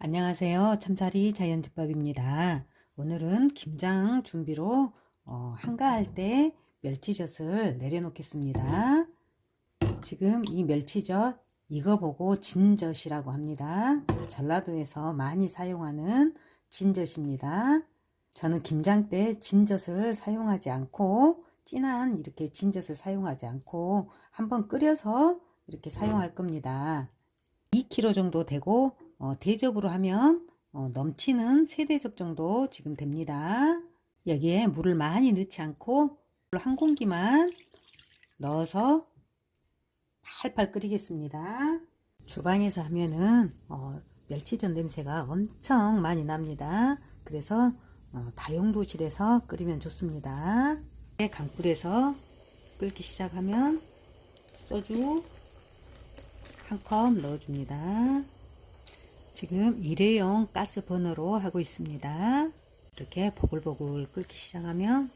안녕하세요. 참사리 자연집밥입니다. 오늘은 김장 준비로 어, 한가할 때 멸치젓을 내려놓겠습니다. 지금 이 멸치젓 익어보고 진젓이라고 합니다. 전라도에서 많이 사용하는 진젓입니다. 저는 김장 때 진젓을 사용하지 않고 진한 이렇게 진젓을 사용하지 않고 한번 끓여서 이렇게 사용할 겁니다. 2kg 정도 되고 어, 대접으로 하면 어, 넘치는 3대접 정도 지금 됩니다. 여기에 물을 많이 넣지 않고 물한 공기만 넣어서 팔팔 끓이겠습니다. 주방에서 하면은 어, 멸치전 냄새가 엄청 많이 납니다. 그래서 어, 다용도실에서 끓이면 좋습니다. 강불에서 끓기 시작하면 소주 한 컵 넣어줍니다. 지금 일회용 가스 버너로 하고 있습니다. 이렇게 보글보글 끓기 시작하면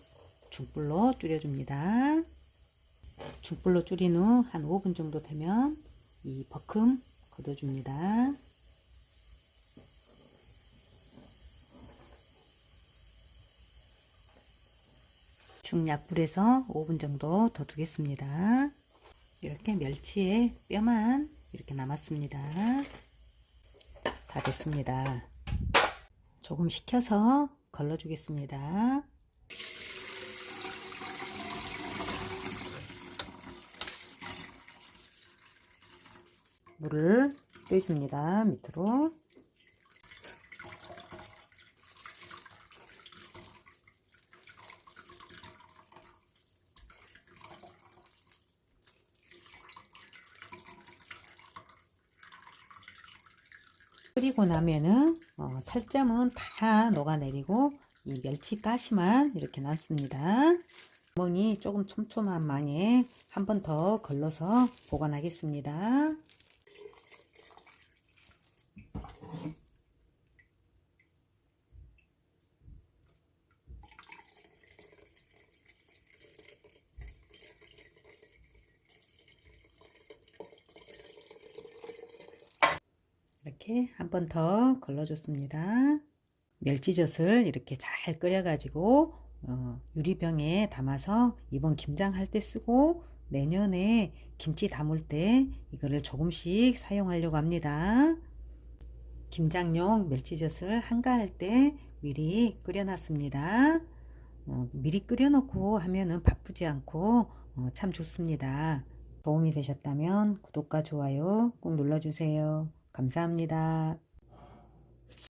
중불로 줄여줍니다. 중불로 줄인 후 한 5분 정도 되면 이 버큼 걷어줍니다. 중약불에서 5분 정도 더 두겠습니다. 이렇게 멸치의 뼈만 이렇게 남았습니다. 다 됐습니다. 조금 식혀서 걸러주겠습니다. 물을 빼줍니다. 밑으로. 끓이고 나면은 어, 살점은 다 녹아내리고 이 멸치 가시만 이렇게 남습니다. 구멍이 조금 촘촘한 망에 한 번 더 걸러서 보관하겠습니다. 이렇게 한 번 더 걸러줬습니다. 멸치젓을 이렇게 잘 끓여가지고 어, 유리병에 담아서 이번 김장할 때 쓰고 내년에 김치 담을 때 이거를 조금씩 사용하려고 합니다. 김장용 멸치젓을 한가할 때 미리 끓여놨습니다. 어, 미리 끓여놓고 하면은 바쁘지 않고 어, 참 좋습니다. 도움이 되셨다면 구독과 좋아요 꼭 눌러주세요. 감사합니다.